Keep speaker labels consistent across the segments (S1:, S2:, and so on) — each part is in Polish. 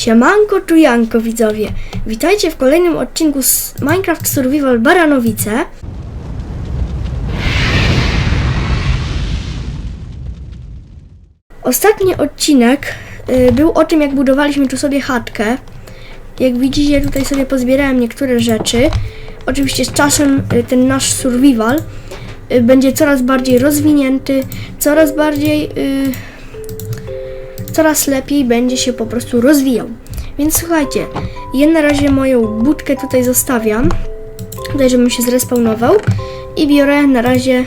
S1: Siemanko czujanko widzowie, witajcie w kolejnym odcinku z Minecraft Survival Baranowice. Ostatni odcinek y, był o tym jak budowaliśmy tu sobie chatkę. Jak widzicie tutaj sobie pozbierałem niektóre rzeczy. Oczywiście z czasem y, ten nasz survival y, będzie coraz bardziej rozwinięty, coraz bardziej... coraz lepiej będzie się po prostu rozwijał. Więc słuchajcie, ja na razie moją budkę tutaj zostawiam, tutaj żebym się zrespawnował i biorę na razie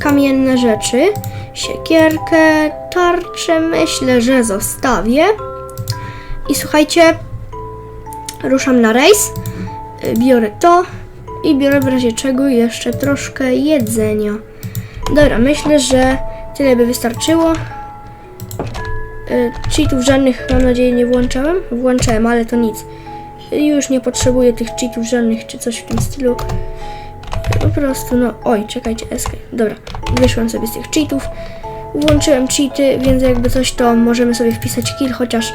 S1: kamienne rzeczy, siekierkę, tarczę myślę, że zostawię i słuchajcie, ruszam na rejs, biorę to i biorę w razie czego jeszcze troszkę jedzenia. Dobra, myślę, że tyle by wystarczyło. Y, Cheatów żadnych mam nadzieję nie włączałem. Włączałem, ale to nic. Już nie potrzebuję tych cheatów żadnych czy coś w tym stylu. Po prostu no. Oj, czekajcie, escape. Dobra, wyszłem sobie z tych cheatów. Włączyłem cheaty, więc jakby coś to możemy sobie wpisać kill, chociaż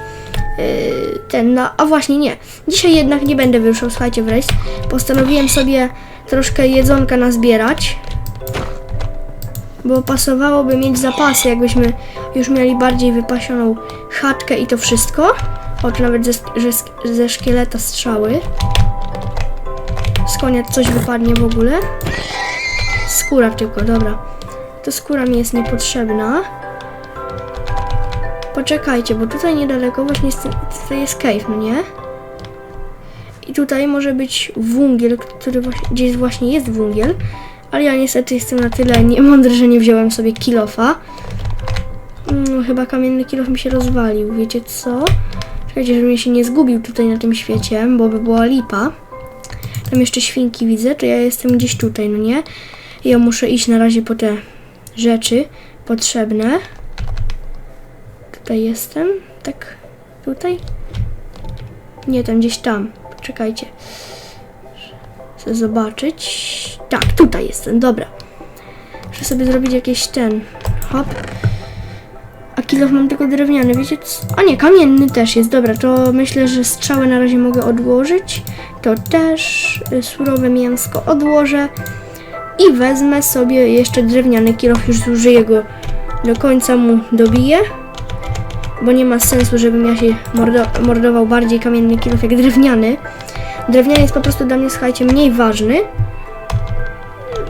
S1: yy, ten, no, a właśnie nie. Dzisiaj jednak nie będę wyruszał, słuchajcie, w rejs. Postanowiłem sobie troszkę jedzonka nazbierać bo pasowałoby mieć zapasy, jakbyśmy już mieli bardziej wypasioną chatkę i to wszystko. O, tu nawet ze, że, ze szkieleta strzały. Z coś wypadnie w ogóle. Skóra tylko, dobra. To skóra mi jest niepotrzebna. Poczekajcie, bo tutaj niedaleko właśnie tutaj jest cave, no nie? I tutaj może być wungiel, który właśnie, gdzieś właśnie jest wungiel. Ale ja niestety jestem na tyle niemądry, że nie wziąłem sobie kilofa. No, chyba kamienny kilof mi się rozwalił, wiecie co? Czekajcie, żebym się nie zgubił tutaj na tym świecie, bo by była lipa. Tam jeszcze świnki widzę, to ja jestem gdzieś tutaj, no nie? Ja muszę iść na razie po te rzeczy potrzebne. Tutaj jestem, tak? Tutaj? Nie, tam gdzieś tam. Czekajcie chcę zobaczyć. Tak, tutaj jestem, dobra. Muszę sobie zrobić jakieś ten. Hop. Kilof mam tylko drewniany, wiecie co? A nie, kamienny też jest, dobra, to myślę, że strzały na razie mogę odłożyć. To też y, surowe mięsko odłożę. I wezmę sobie jeszcze drewniany kilof, już zużyję go do końca mu dobiję. Bo nie ma sensu, żebym ja się mordo mordował bardziej kamienny kilof jak drewniany. Drewniany jest po prostu dla mnie, słuchajcie, mniej ważny.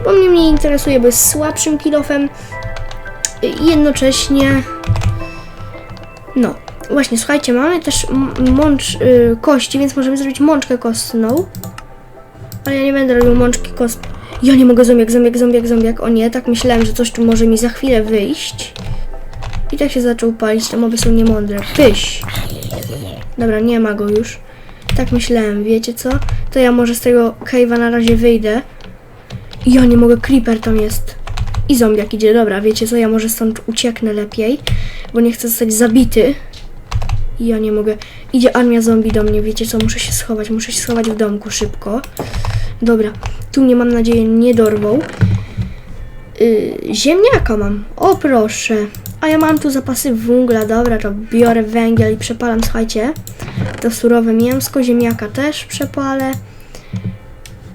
S1: Bo mnie mniej interesuje, bo jest słabszym kilofem. Jednocześnie... No, właśnie, słuchajcie, mamy też mącz y, kości, więc możemy zrobić mączkę kostną. Ale ja nie będę robił mączki kost... Ja nie mogę zombiak, zombiak, zombiak, zombiak. O nie, tak myślałem, że coś tu może mi za chwilę wyjść. I tak się zaczął palić, te moby są niemądre. Pyś! Dobra, nie ma go już. Tak myślałem, wiecie co? To ja może z tego cave'a na razie wyjdę. Ja nie mogę, creeper tam jest. I zombiak idzie, dobra, wiecie co? Ja może stąd ucieknę lepiej, bo nie chcę zostać zabity. I ja nie mogę. Idzie armia zombie do mnie, wiecie co? Muszę się schować, muszę się schować w domku szybko. Dobra, tu mnie mam nadzieję nie dorwą. Yy, ziemniaka mam, o proszę. A ja mam tu zapasy węgla, dobra, to biorę węgiel i przepalam, słuchajcie. To surowe mięsko, ziemniaka też przepalę.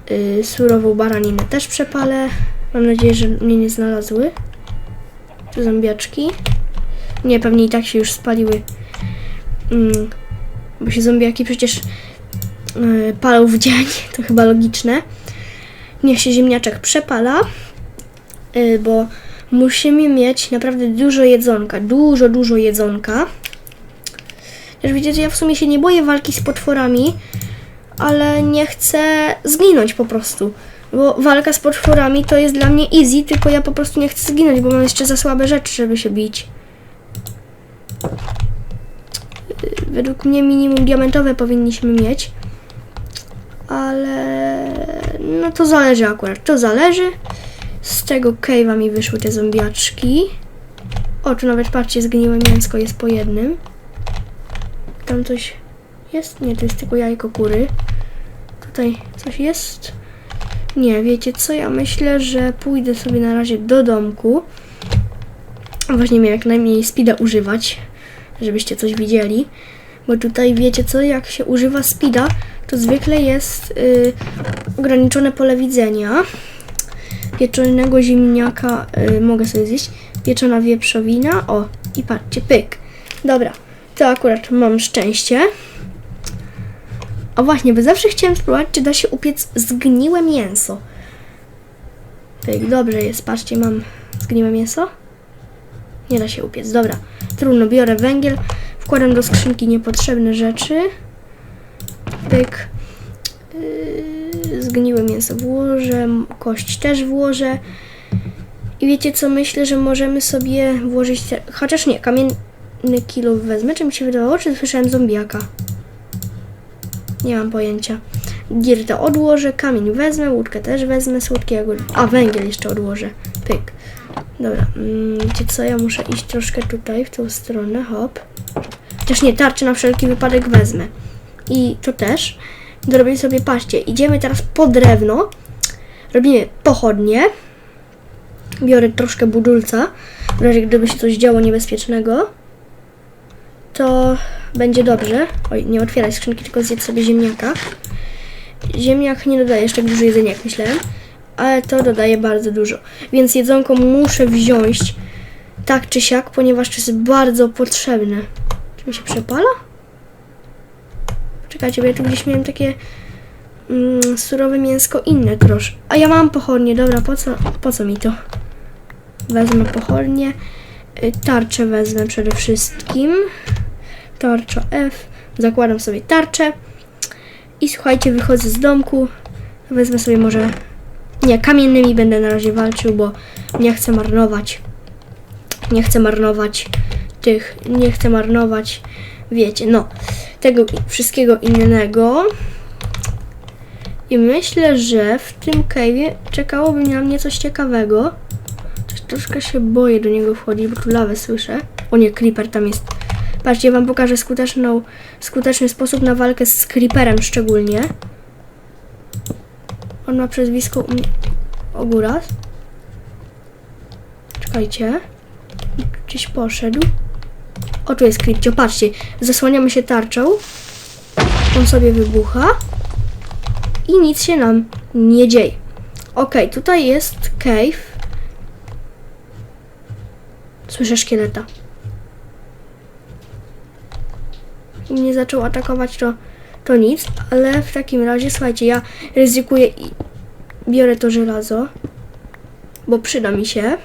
S1: Yy, surową baraninę też przepalę. Mam nadzieję, że mnie nie znalazły. Zombiaczki. Nie, pewnie i tak się już spaliły. Mm, bo się zombiaki przecież yy, palą w dzień, to chyba logiczne. Niech się ziemniaczek przepala, yy, bo musimy mieć naprawdę dużo jedzonka. Dużo, dużo jedzonka. Też widzicie, ja w sumie się nie boję walki z potworami, ale nie chcę zginąć po prostu. Bo walka z potworami to jest dla mnie easy, tylko ja po prostu nie chcę zginąć, bo mam jeszcze za słabe rzeczy, żeby się bić. Według mnie minimum diamentowe powinniśmy mieć. Ale no to zależy akurat, to zależy. Z tego cave'a mi wyszły te zombiaczki. O, tu nawet patrzcie, zgniłe mięsko jest po jednym. Tam coś jest? Nie, to jest tylko jajko kury. Tutaj coś jest? Nie, wiecie co? Ja myślę, że pójdę sobie na razie do domku. Właśnie miałem jak najmniej speeda używać, żebyście coś widzieli. Bo tutaj wiecie co, jak się używa speeda, to zwykle jest y, ograniczone pole widzenia. Pieczonego ziemniaka y, mogę sobie zjeść. Pieczona wieprzowina. O, i patrzcie, pyk. Dobra, to akurat mam szczęście. A właśnie, bo zawsze chciałem spróbować, czy da się upiec zgniłe mięso. Pyk, dobrze jest, patrzcie, mam zgniłe mięso. Nie da się upiec, dobra. Trudno, biorę węgiel, wkładam do skrzynki niepotrzebne rzeczy. Pyk. Yy, zgniłe mięso włożę, kość też włożę. I wiecie co, myślę, że możemy sobie włożyć, te, chociaż nie, kamienny kilo wezmę, czy mi się wydawało, czy słyszałem zombiaka? Nie mam pojęcia. Girtę odłożę, kamień wezmę, łódkę też wezmę, słodkiego. A, węgiel jeszcze odłożę. Pyk. Dobra, mm, wiecie co, ja muszę iść troszkę tutaj, w tą stronę, hop. Chociaż nie, tarczę na wszelki wypadek wezmę. I to też. Zrobię sobie, patrzcie, idziemy teraz po drewno. Robimy pochodnie. Biorę troszkę budulca, w razie gdyby się coś działo niebezpiecznego. To będzie dobrze. Oj, nie otwieraj skrzynki, tylko zjedz sobie ziemniaka. Ziemniak nie dodaje jeszcze dużo jedzenia, jak myślałem, ale to dodaje bardzo dużo. Więc jedzonko muszę wziąć tak czy siak, ponieważ to jest bardzo potrzebne. Czy mi się przepala? Czekajcie, bo ja tu gdzieś miałem takie mm, surowe mięsko inne troszkę. A ja mam pochodnie, dobra, po co, po co mi to? Wezmę pochodnie. Y, Tarczę wezmę przede wszystkim. Tarcza F. Zakładam sobie tarczę. I słuchajcie, wychodzę z domku. Wezmę sobie może. Nie, kamiennymi będę na razie walczył, bo nie chcę marnować. Nie chcę marnować tych. Nie chcę marnować. Wiecie, no. Tego wszystkiego innego. I myślę, że w tym cave'ie czekałoby na mnie coś ciekawego. Troszkę się boję do niego wchodzić, bo tu lawę słyszę. O nie, creeper tam jest. Patrzcie, wam pokażę skuteczną, skuteczny sposób na walkę z creeperem szczególnie. On ma przezwisko u mnie... Ogóras. Czekajcie. Gdzieś poszedł. O, tu jest creepcio, patrzcie. Zasłaniamy się tarczą. On sobie wybucha. I nic się nam nie dzieje. Okej, tutaj jest cave. Słyszę szkieleta. I mnie zaczął atakować, to, to nic, ale w takim razie, słuchajcie, ja ryzykuję i biorę to żelazo, bo przyda mi się.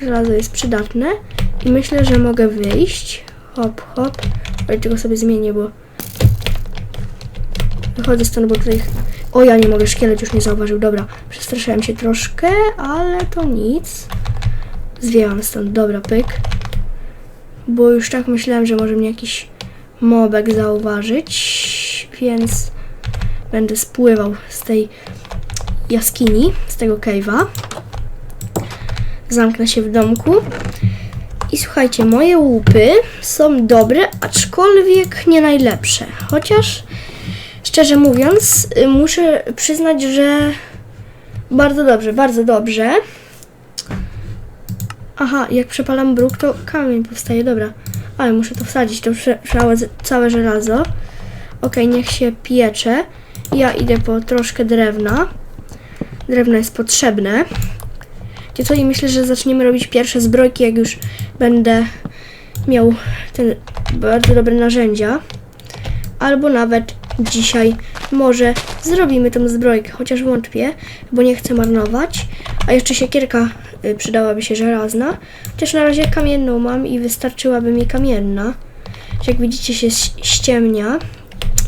S1: Żelazo jest przydatne i myślę, że mogę wyjść. Hop, hop. Ale tylko sobie zmienię, bo wychodzę stąd, bo tutaj... O, ja nie mogę, szkielet już nie zauważył. Dobra, przestraszyłem się troszkę, ale to nic. Zwiewam stąd, dobra, pyk. Bo już tak myślałem, że może mnie jakiś mobek zauważyć, więc będę spływał z tej jaskini, z tego cave'a. Zamknę się w domku. I słuchajcie, moje łupy są dobre, aczkolwiek nie najlepsze. Chociaż, szczerze mówiąc, y, muszę przyznać, że bardzo dobrze, bardzo dobrze. Aha, jak przepalam bruk, to kamień powstaje, dobra. Ale muszę to wsadzić, to całe, całe żelazo. Okej, niech się piecze. Ja idę po troszkę drewna. Drewno jest potrzebne. Wiecie co, i myślę, że zaczniemy robić pierwsze zbrojki, jak już będę miał te bardzo dobre narzędzia. Albo nawet dzisiaj może zrobimy tą zbrojkę, chociaż wątpię, bo nie chcę marnować. A jeszcze siekierka przydałaby się żelazna. Chociaż na razie kamienną mam i wystarczyłaby mi kamienna. Jak widzicie się ściemnia.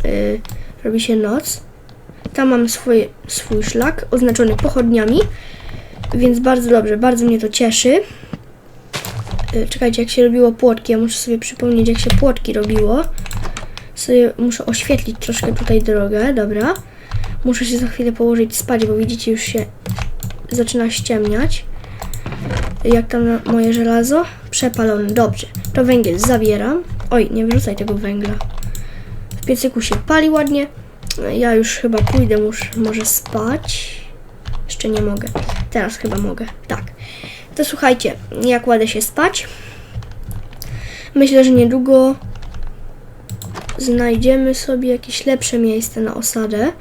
S1: Y, robi się noc. Tam mam swój, swój szlak oznaczony pochodniami. Więc bardzo dobrze, bardzo mnie to cieszy. Y, Czekajcie, jak się robiło płotki, ja muszę sobie przypomnieć, jak się płotki robiło. Sobie muszę oświetlić troszkę tutaj drogę, dobra. Muszę się za chwilę położyć spać, bo widzicie, już się zaczyna ściemniać. Jak tam moje żelazo? Przepalone, dobrze. To węgiel zabieram. Oj, nie wyrzucaj tego węgla. W piecyku się pali ładnie. Ja już chyba pójdę, muszę może spać. Jeszcze nie mogę. Teraz chyba mogę. Tak. To słuchajcie, jak kładę się spać. Myślę, że niedługo znajdziemy sobie jakieś lepsze miejsce na osadę.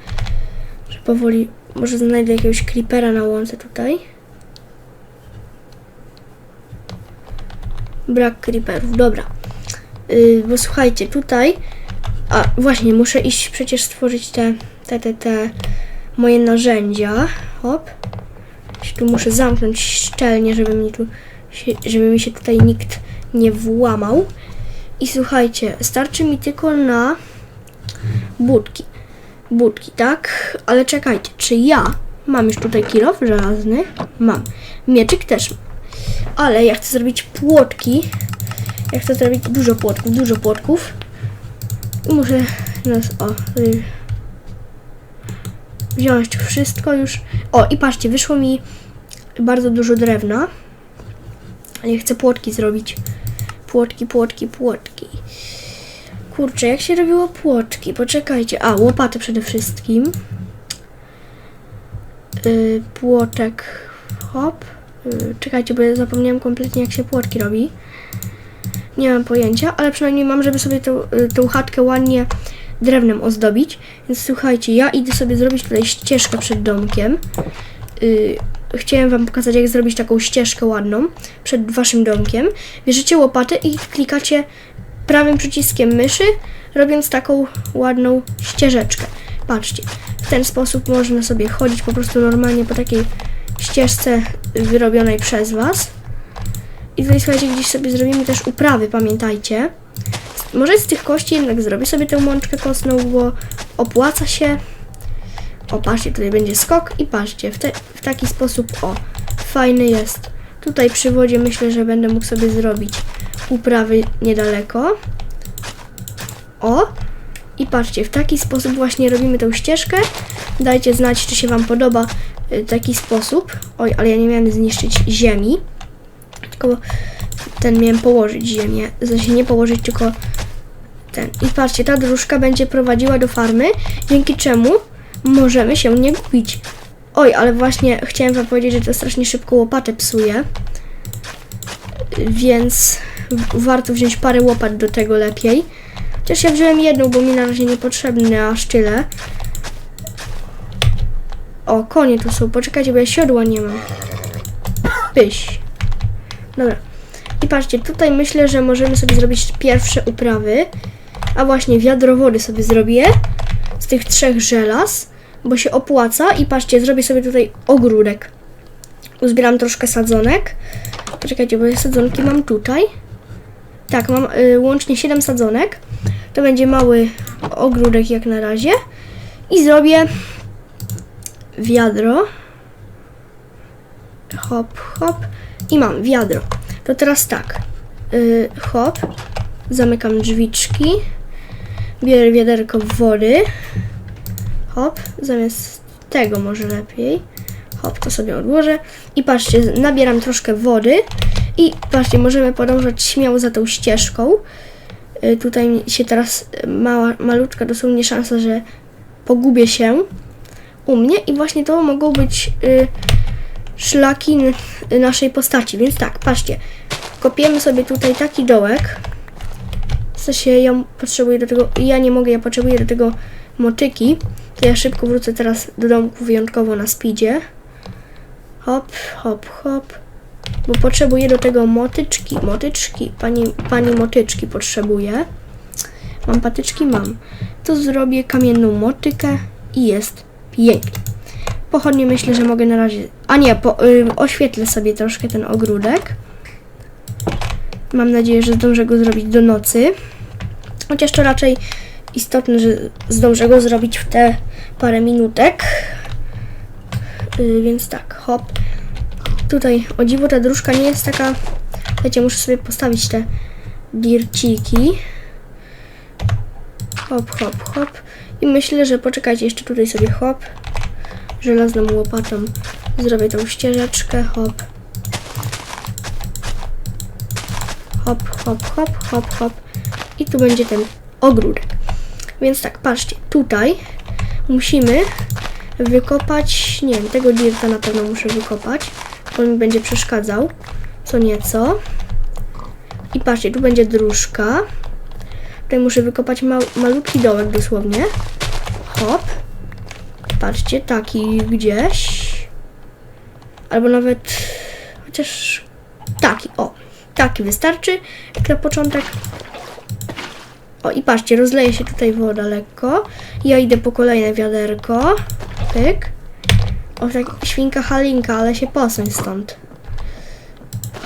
S1: Że powoli, może znajdę jakiegoś creepera na łące tutaj. Brak creeperów, dobra. Yy, bo słuchajcie, tutaj. A właśnie, muszę iść przecież stworzyć te, te, te, te moje narzędzia. Hop. Tu muszę zamknąć szczelnie, żeby mi tu żeby mi się tutaj nikt nie włamał. I słuchajcie, starczy mi tylko na budki. Budki, tak? Ale czekajcie, czy ja mam już tutaj kilof żelazny? Mam. Mieczyk też mam. Ale ja chcę zrobić płotki. Ja chcę zrobić dużo płotków, dużo płotków. I muszę nas, o, y, wziąć wszystko już. O, i patrzcie, wyszło mi bardzo dużo drewna. Ale ja chcę płotki zrobić. Płotki, płotki, płotki. Kurczę, jak się robiło płotki? Poczekajcie. A, łopatę przede wszystkim. Yy, płotek. Hop. Yy, czekajcie, bo ja zapomniałem kompletnie jak się płotki robi. Nie mam pojęcia, ale przynajmniej mam, żeby sobie tą, y, tą chatkę ładnie drewnem ozdobić. Więc słuchajcie, ja idę sobie zrobić tutaj ścieżkę przed domkiem. Yy, chciałem wam pokazać, jak zrobić taką ścieżkę ładną przed waszym domkiem. Bierzecie łopatę i klikacie prawym przyciskiem myszy, robiąc taką ładną ścieżeczkę. Patrzcie, w ten sposób można sobie chodzić po prostu normalnie po takiej ścieżce wyrobionej przez was. I tutaj słuchajcie, gdzieś sobie zrobimy też uprawy, pamiętajcie. Może z tych kości jednak zrobię sobie tę mączkę kostną, bo opłaca się. O, patrzcie, tutaj będzie skok i patrzcie, w, te, w taki sposób, o, fajny jest. Tutaj przy wodzie myślę, że będę mógł sobie zrobić uprawy niedaleko. O, i patrzcie, w taki sposób właśnie robimy tę ścieżkę. Dajcie znać, czy się Wam podoba taki sposób. Oj, ale ja nie miałem zniszczyć ziemi. Tylko ten miałem położyć ziemię. Znaczy nie położyć, tylko ten. I patrzcie, ta dróżka będzie prowadziła do farmy, dzięki czemu możemy się nie gubić. Oj, ale właśnie chciałem wam powiedzieć, że to strasznie szybko łopatę psuje. Więc warto wziąć parę łopat do tego lepiej. Chociaż ja wziąłem jedną, bo mi na razie niepotrzebne aż tyle. O, konie tu są. Poczekajcie, bo ja siodła nie mam. Pyś. Dobra. I patrzcie, tutaj myślę, że możemy sobie zrobić pierwsze uprawy. A właśnie, wiadro wody sobie zrobię z tych trzech żelaz, bo się opłaca. I patrzcie, zrobię sobie tutaj ogródek. Uzbieram troszkę sadzonek. Poczekajcie, bo sadzonki mam tutaj. Tak, mam y, łącznie 7 sadzonek. To będzie mały ogródek jak na razie. I zrobię wiadro. Hop, hop. I mam wiadro. To teraz tak. Y, hop. Zamykam drzwiczki. Bierę wiaderko wody. Hop. Zamiast tego może lepiej. Hop, to sobie odłożę. I patrzcie, nabieram troszkę wody. I patrzcie, możemy podążać śmiało za tą ścieżką. Y, tutaj się teraz y, mała, maluczka dosłownie szansa, że pogubię się u mnie. I właśnie to mogą być y, szlaki n- naszej postaci. Więc tak, patrzcie. Kopiemy sobie tutaj taki dołek. W sensie ja potrzebuję do tego, ja nie mogę, ja potrzebuję do tego motyki. To ja szybko wrócę teraz do domku wyjątkowo na speedzie. Hop, hop, hop. Bo potrzebuję do tego motyczki, motyczki. Pani, pani motyczki potrzebuję. Mam patyczki? Mam. To zrobię kamienną motykę i jest pięknie. Pochodnie myślę, że mogę na razie... A nie, po, y, oświetlę sobie troszkę ten ogródek. Mam nadzieję, że zdążę go zrobić do nocy. Chociaż to raczej istotne, że zdążę go zrobić w te parę minutek. Y, więc tak, hop. Tutaj, o dziwo, ta dróżka nie jest taka... Wiecie, muszę sobie postawić te dirciki. Hop, hop, hop. I myślę, że poczekajcie, jeszcze tutaj sobie hop. Żelazną łopatą zrobię tą ścieżeczkę, hop. Hop, hop, hop, hop, hop. I tu będzie ten ogródek. Więc tak, patrzcie, tutaj musimy wykopać, nie wiem, tego dirta na pewno muszę wykopać, bo mi będzie przeszkadzał co nieco. I patrzcie, tu będzie dróżka. Tutaj muszę wykopać mał, malutki dołek dosłownie. Hop. Patrzcie, taki gdzieś. Albo nawet chociaż taki, o. Taki wystarczy jak na początek. O i patrzcie, rozleje się tutaj woda lekko. Ja idę po kolejne wiaderko. Pyk. O, tak świnka Halinka, ale się posuń stąd.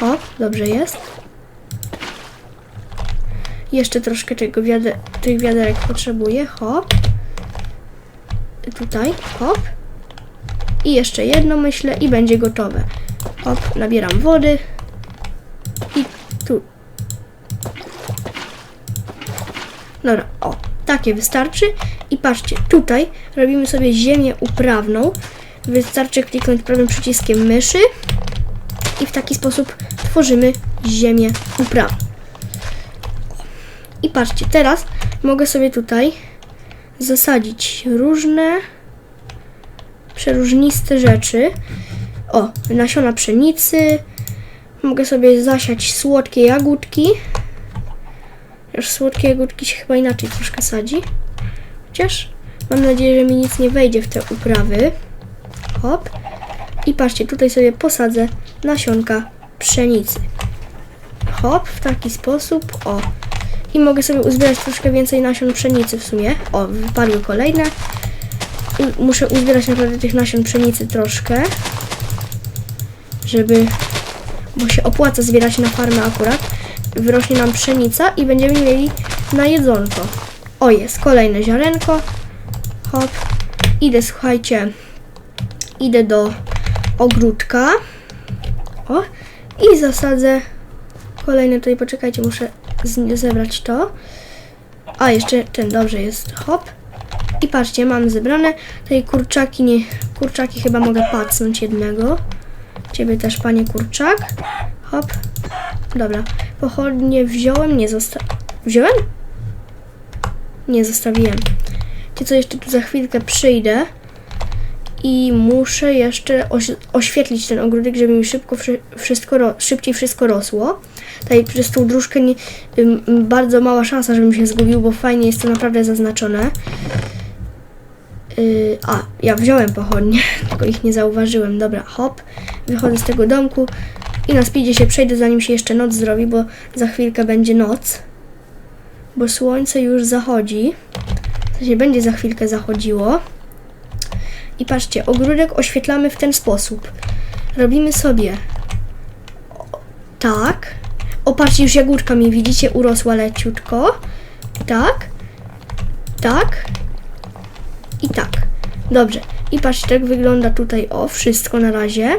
S1: O, dobrze jest. Jeszcze troszkę tego wiader tych wiaderek potrzebuję. Hop. Tutaj, hop. I jeszcze jedno myślę i będzie gotowe. Hop, nabieram wody. I tu. Dobra, o, takie wystarczy. I patrzcie, tutaj robimy sobie ziemię uprawną. Wystarczy kliknąć prawym przyciskiem myszy i w taki sposób tworzymy ziemię uprawną. I patrzcie, teraz mogę sobie tutaj zasadzić różne przeróżniste rzeczy. O, nasiona pszenicy. Mogę sobie zasiać słodkie jagódki. Już słodkie jagódki się chyba inaczej troszkę sadzi. Chociaż mam nadzieję, że mi nic nie wejdzie w te uprawy. Hop. I patrzcie, tutaj sobie posadzę nasionka pszenicy. Hop, w taki sposób. O. I mogę sobie uzbierać troszkę więcej nasion pszenicy w sumie. O, wypadły kolejne. U- Muszę uzbierać naprawdę tych nasion pszenicy troszkę. Żeby... Bo się opłaca zbierać na farmę akurat. Wyrośnie nam pszenica i będziemy mieli na jedzonko. O, jest kolejne ziarenko. Hop. Idę, słuchajcie, idę do ogródka. O, i zasadzę kolejne tutaj, poczekajcie, muszę zebrać to. A, jeszcze ten dobrze jest, hop. I patrzcie, mam zebrane. Tutaj kurczaki, nie, kurczaki chyba mogę pacnąć jednego. Ciebie też, panie kurczak. Hop. Dobra, pochodnie wziąłem, nie zosta... Wziąłem? Nie, zostawiłem. Wiecie co, jeszcze tu za chwilkę przyjdę i muszę jeszcze oś- oświetlić ten ogródek, żeby mi szybko wszy- wszystko szybciej wszystko rosło. Tutaj przez tą dróżkę nie, bardzo mała szansa, żebym się zgubił, bo fajnie jest to naprawdę zaznaczone. Yy, a, ja wziąłem pochodnie, tylko ich nie zauważyłem. Dobra, hop, wychodzę z tego domku i na speedzie się przejdę, zanim się jeszcze noc zrobi, bo za chwilkę będzie noc. Bo słońce już zachodzi. To się będzie za chwilkę zachodziło. I patrzcie, ogródek oświetlamy w ten sposób. Robimy sobie tak. O, patrzcie, już jagódka mi widzicie, urosła leciutko. Tak. Tak. I tak. Dobrze. I patrzcie, tak wygląda tutaj, o, wszystko na razie.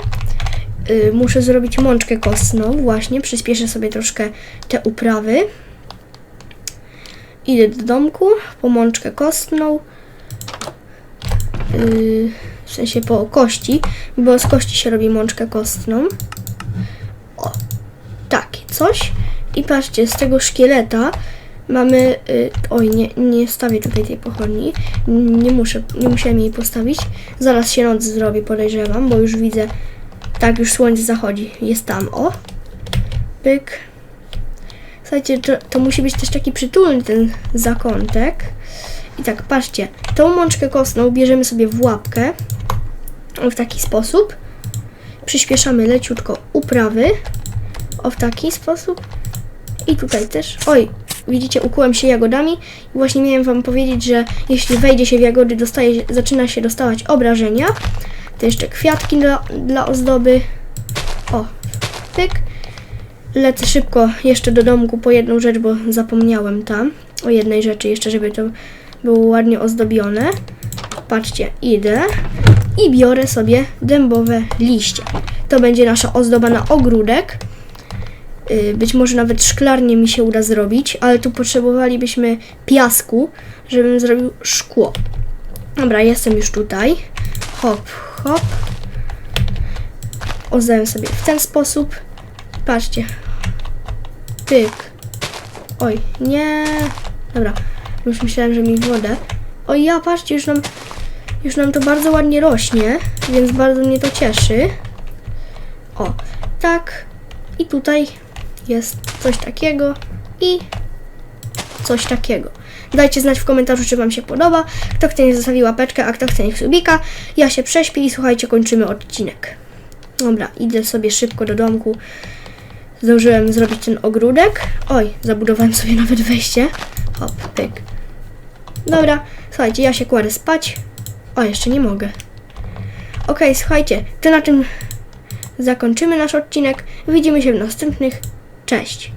S1: Y, muszę zrobić mączkę kostną, właśnie. Przyspieszę sobie troszkę te uprawy. Idę do domku po mączkę kostną. Yy, w sensie po kości, bo z kości się robi mączkę kostną. O, takie coś. I patrzcie, z tego szkieleta mamy. Yy, oj, nie, nie stawię tutaj tej pochodni. Nie muszę, nie musiałem jej postawić. Zaraz się noc zrobi, podejrzewam, bo już widzę. Tak, już słońce zachodzi. Jest tam, o. Pyk. Słuchajcie, to, to musi być też taki przytulny ten zakątek. I tak, patrzcie, tą mączkę kostną bierzemy sobie w łapkę w taki sposób. Przyspieszamy leciutko uprawy o w taki sposób. I tutaj też, oj, widzicie, ukułem się jagodami i właśnie miałem wam powiedzieć, że jeśli wejdzie się w jagody, dostaje, zaczyna się dostawać obrażenia. To jeszcze kwiatki dla, dla ozdoby. O, pyk. Lecę szybko jeszcze do domku po jedną rzecz, bo zapomniałem tam o jednej rzeczy jeszcze, żeby to było ładnie ozdobione. Patrzcie, idę i biorę sobie dębowe liście. To będzie nasza ozdoba na ogródek. Yy, Być może nawet szklarnię mi się uda zrobić, ale tu potrzebowalibyśmy piasku, żebym zrobił szkło. Dobra, jestem już tutaj. Hop, hop. Ozdałem sobie w ten sposób. Patrzcie. Pyk. Oj, nie. Dobra. Już myślałem, że mi wodę. Oj, ja patrzcie, już nam, już nam to bardzo ładnie rośnie, więc bardzo mnie to cieszy. O, tak. I tutaj jest coś takiego. I coś takiego. Dajcie znać w komentarzu, czy Wam się podoba. Kto chce, niech zostawi łapeczkę, a kto chce, niech subika. Ja się prześpię i słuchajcie, kończymy odcinek. Dobra, idę sobie szybko do domku. Zdążyłem zrobić ten ogródek. Oj, zabudowałem sobie nawet wejście. Hop, pyk. Dobra, słuchajcie, ja się kładę spać. O, jeszcze nie mogę. Okej, słuchajcie, to na tym zakończymy nasz odcinek. Widzimy się w następnych. Cześć!